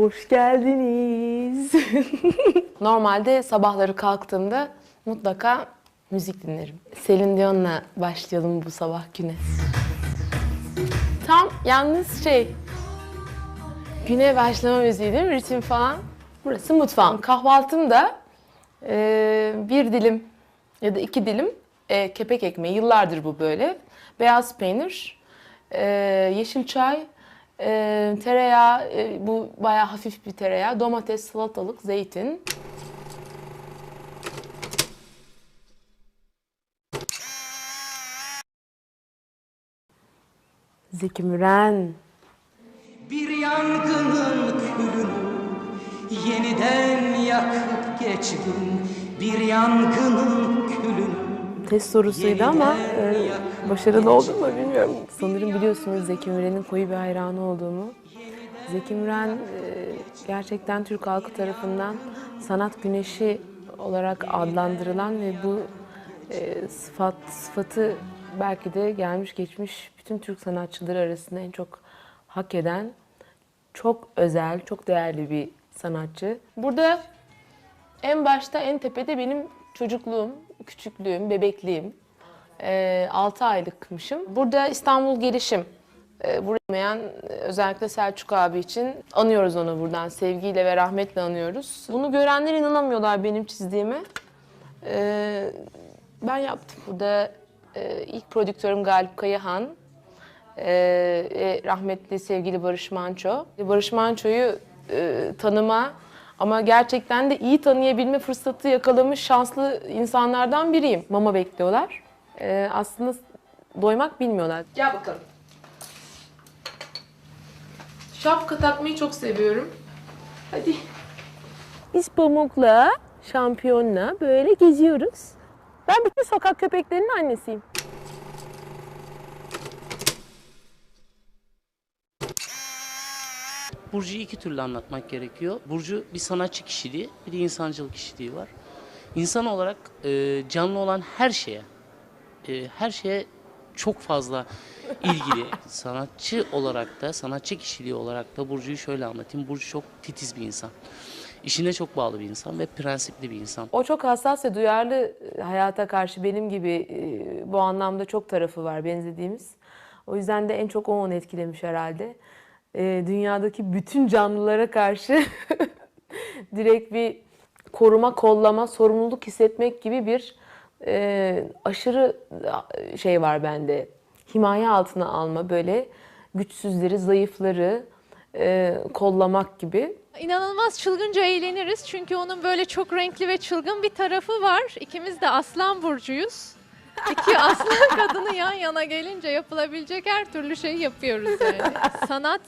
Hoş geldiniz. Normalde sabahları kalktığımda mutlaka müzik dinlerim. Selin Dion'la başlayalım bu sabah güne. Tam yalnız şey, güne başlama müziği değil mi? Ritim falan. Burası mutfağım. Kahvaltım da e, bir dilim ya da iki dilim e, kepek ekmeği. Yıllardır bu böyle. Beyaz peynir, e, yeşil çay, e, tereyağı, e, bu bayağı hafif bir tereyağı, domates, salatalık, zeytin. Zeki Müren. Bir yangının külünü yeniden yakıp geçtin Bir yangının külünü Test sorusuydu ama e, başarılı oldum mu bilmiyorum. Sanırım biliyorsunuz Zeki Müren'in koyu bir hayranı olduğumu. Zeki Müren e, gerçekten Türk halkı tarafından sanat güneşi olarak adlandırılan ve bu e, sıfat sıfatı belki de gelmiş geçmiş bütün Türk sanatçıları arasında en çok hak eden çok özel, çok değerli bir sanatçı. Burada en başta en tepede benim çocukluğum, küçüklüğüm, bebekliğim. Ee, 6 aylıkmışım. Burada İstanbul gelişim. Ee, buraya özellikle Selçuk abi için anıyoruz onu buradan. Sevgiyle ve rahmetle anıyoruz. Bunu görenler inanamıyorlar benim çizdiğime. Ee, ben yaptım. Burada e, ilk prodüktörüm Galip Kayahan. E, rahmetli sevgili Barış Manço. Barış Manço'yu e, tanıma ama gerçekten de iyi tanıyabilme fırsatı yakalamış şanslı insanlardan biriyim. Mama bekliyorlar. Ee, aslında doymak bilmiyorlar. Gel bakalım. Şapka takmayı çok seviyorum. Hadi. Biz Pamuk'la, şampiyonla böyle geziyoruz. Ben bütün sokak köpeklerinin annesiyim. Burcu'yu iki türlü anlatmak gerekiyor. Burcu bir sanatçı kişiliği, bir de insancılık kişiliği var. İnsan olarak e, canlı olan her şeye, e, her şeye çok fazla ilgili. sanatçı olarak da, sanatçı kişiliği olarak da Burcu'yu şöyle anlatayım. Burcu çok titiz bir insan. İşine çok bağlı bir insan ve prensipli bir insan. O çok hassas ve duyarlı e, hayata karşı benim gibi e, bu anlamda çok tarafı var benzediğimiz. O yüzden de en çok o onu etkilemiş herhalde. E, Dünyadaki bütün canlılara karşı direkt bir koruma, kollama, sorumluluk hissetmek gibi bir e, aşırı e, şey var bende. Himaye altına alma böyle güçsüzleri, zayıfları e, kollamak gibi. İnanılmaz çılgınca eğleniriz çünkü onun böyle çok renkli ve çılgın bir tarafı var. İkimiz de aslan burcuyuz. İki aslan kadını yan yana gelince yapılabilecek her türlü şeyi yapıyoruz yani. Sanat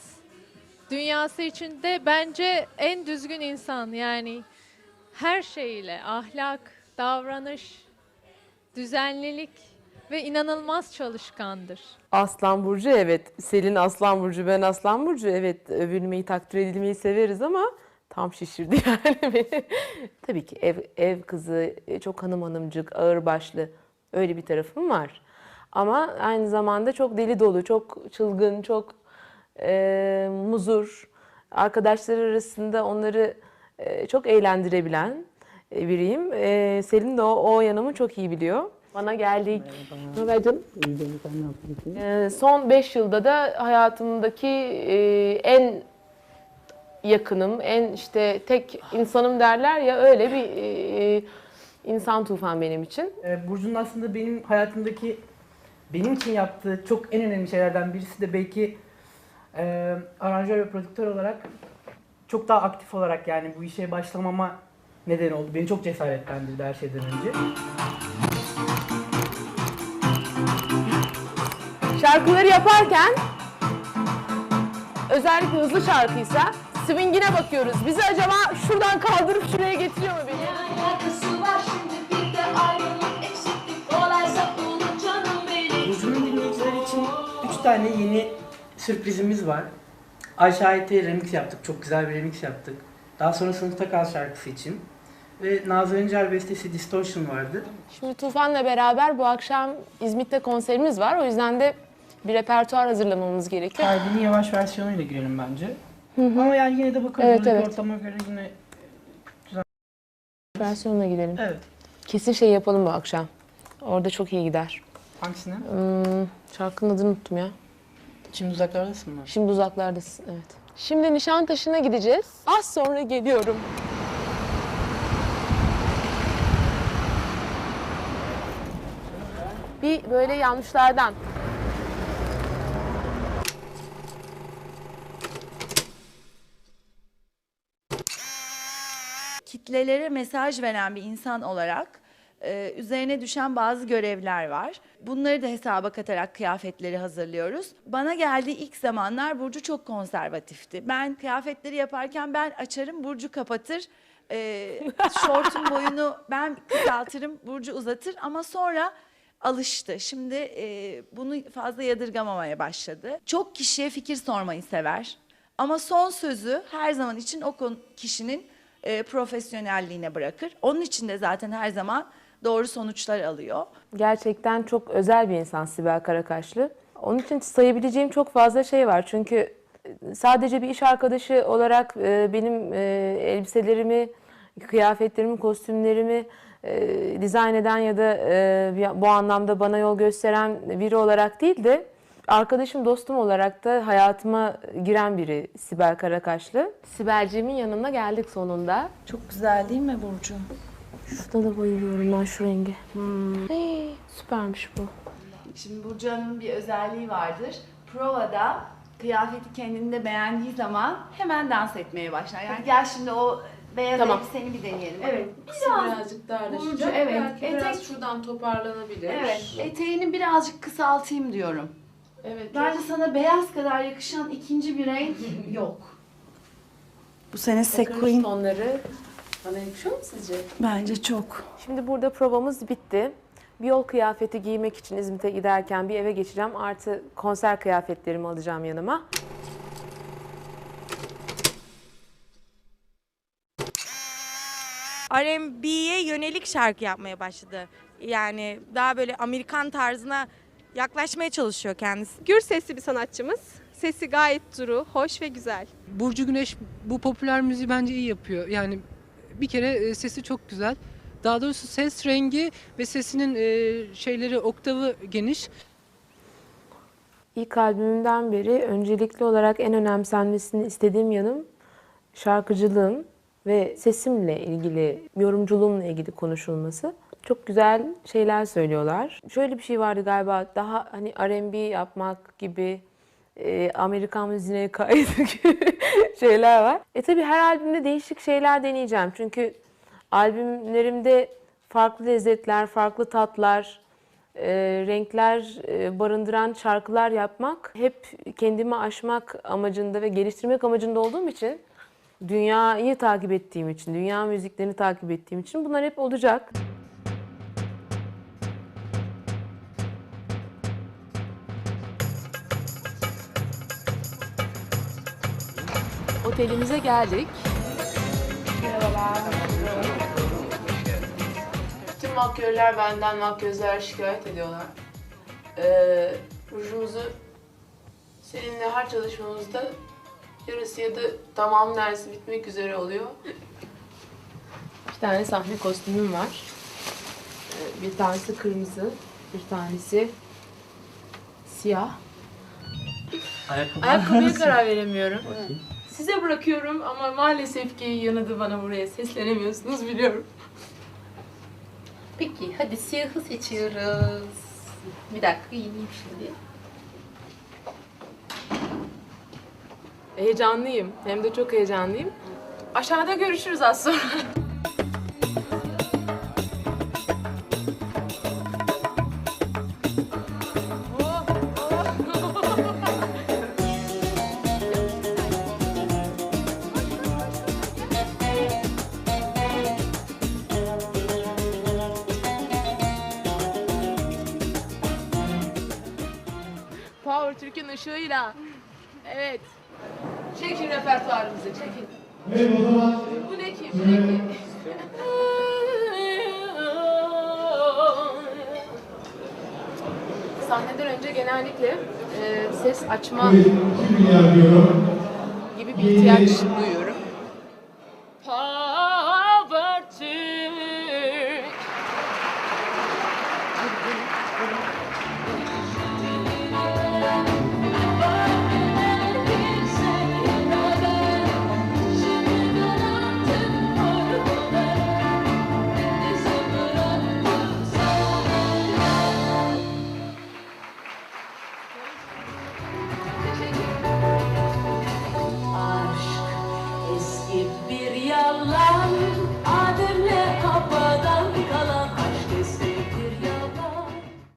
dünyası içinde bence en düzgün insan yani her şeyiyle ahlak, davranış, düzenlilik ve inanılmaz çalışkandır. Aslan Burcu evet. Selin Aslan Burcu, ben Aslan Burcu. Evet övülmeyi, takdir edilmeyi severiz ama tam şişirdi yani. Tabii ki ev, ev kızı, çok hanım hanımcık, ağırbaşlı öyle bir tarafım var. Ama aynı zamanda çok deli dolu, çok çılgın, çok e, muzur. Arkadaşları arasında onları e, çok eğlendirebilen e, biriyim. E, Selin de o, o yanımı çok iyi biliyor. Bana geldik. Canım? Ee, son 5 yılda da hayatımdaki e, en yakınım, en işte tek insanım derler ya öyle bir e, insan tufan benim için. Ee, Burcu'nun aslında benim hayatımdaki benim için yaptığı çok en önemli şeylerden birisi de belki e, aranjör ve prodüktör olarak çok daha aktif olarak yani bu işe başlamama neden oldu. Beni çok cesaretlendirdi her şeyden önce. Şarkıları yaparken özellikle hızlı şarkıysa swingine bakıyoruz. Bizi acaba şuradan kaldırıp şuraya getiriyor mu beni? Tane yeni sürprizimiz var. Ayşe Ayet'e remix yaptık. Çok güzel bir remix yaptık. Daha sonra Sınıfta Kal şarkısı için. Ve Nazlı Öncel bestesi Distortion vardı. Şimdi Tufan'la beraber bu akşam İzmit'te konserimiz var. O yüzden de bir repertuar hazırlamamız gerekiyor. Kalbinin yavaş versiyonuyla girelim bence. Ama yani yine de bakarız Evet, evet. ortama göre yine Versiyonuna gidelim. evet. Kesin şey yapalım bu akşam. Orada çok iyi gider. Hangisine? Hmm, şarkının adını unuttum ya. Şimdi uzaklardasın mı? Şimdi uzaklardasın, evet. Şimdi Nişantaşı'na gideceğiz. Az sonra geliyorum. Bir böyle yanlışlardan. kitlelere mesaj veren bir insan olarak e, üzerine düşen bazı görevler var. Bunları da hesaba katarak kıyafetleri hazırlıyoruz. Bana geldiği ilk zamanlar Burcu çok konservatifti. Ben kıyafetleri yaparken ben açarım, Burcu kapatır. E, şortun boyunu ben kısaltırım, Burcu uzatır ama sonra alıştı. Şimdi e, bunu fazla yadırgamamaya başladı. Çok kişiye fikir sormayı sever. Ama son sözü her zaman için o kişinin e, profesyonelliğine bırakır. Onun için de zaten her zaman doğru sonuçlar alıyor. Gerçekten çok özel bir insan Sibel Karakaşlı. Onun için sayabileceğim çok fazla şey var. Çünkü sadece bir iş arkadaşı olarak e, benim e, elbiselerimi, kıyafetlerimi, kostümlerimi e, dizayn eden ya da bu anlamda bana yol gösteren biri olarak değil de arkadaşım, dostum olarak da hayatıma giren biri Sibel Karakaşlı. Sibelciğimin yanına geldik sonunda. Çok güzel değil mi Burcu? Şurada da bayılıyorum ben şu rengi. Hey, süpermiş bu. Şimdi Burcu Hanım'ın bir özelliği vardır. Provada kıyafeti kendinde beğendiği zaman hemen dans etmeye başlar. Yani gel şimdi o beyaz Tamam. elbiseni bir deneyelim. Evet. Biraz birazcık darlaşacak. Burcu, evet. Belki biraz Etek- şuradan toparlanabilir. Evet, eteğini birazcık kısaltayım diyorum. Evet. Bence sana beyaz kadar yakışan ikinci bir renk yok. Bu sene Sequin tonları bana yakışıyor mu sizce? Bence çok. Şimdi burada provamız bitti. Bir yol kıyafeti giymek için İzmit'e giderken bir eve geçeceğim. Artı konser kıyafetlerimi alacağım yanıma. R&B'ye yönelik şarkı yapmaya başladı. Yani daha böyle Amerikan tarzına yaklaşmaya çalışıyor kendisi. Gür sesli bir sanatçımız. Sesi gayet duru, hoş ve güzel. Burcu Güneş bu popüler müziği bence iyi yapıyor. Yani bir kere e, sesi çok güzel. Daha doğrusu ses rengi ve sesinin e, şeyleri oktavı geniş. İlk albümümden beri öncelikli olarak en önemsenmesini istediğim yanım şarkıcılığım ve sesimle ilgili, yorumculuğumla ilgili konuşulması. Çok güzel şeyler söylüyorlar. Şöyle bir şey vardı galiba, daha hani R&B yapmak gibi, e, Amerikan müziğine kaydı gibi şeyler var. E tabii her albümde değişik şeyler deneyeceğim. Çünkü albümlerimde farklı lezzetler, farklı tatlar, e, renkler e, barındıran şarkılar yapmak hep kendimi aşmak amacında ve geliştirmek amacında olduğum için dünyayı takip ettiğim için, dünya müziklerini takip ettiğim için bunlar hep olacak. Otelimize geldik. Bütün makyörler benden makyözler şikayet ediyorlar. Ee, rujumuzu seninle her çalışmamızda yarısı ya da tamam neredeyse bitmek üzere oluyor. İki tane sahne kostümüm var. Ee, bir tanesi kırmızı, bir tanesi siyah. Ayakkabıya karar veremiyorum. Size bırakıyorum ama maalesef ki yanıdı bana buraya seslenemiyorsunuz biliyorum. Peki hadi siyahı seçiyoruz. Bir dakika giyineyim şimdi. Heyecanlıyım. Hem de çok heyecanlıyım. Aşağıda görüşürüz az sonra. Power Türk'ün ışığıyla. Evet. Çekin repertuarınızı, çekin. Bu ne ki? Bu ne ki? Sahneden önce genellikle e, ses açma gibi gibi bir ihtiyaç duyuyorum.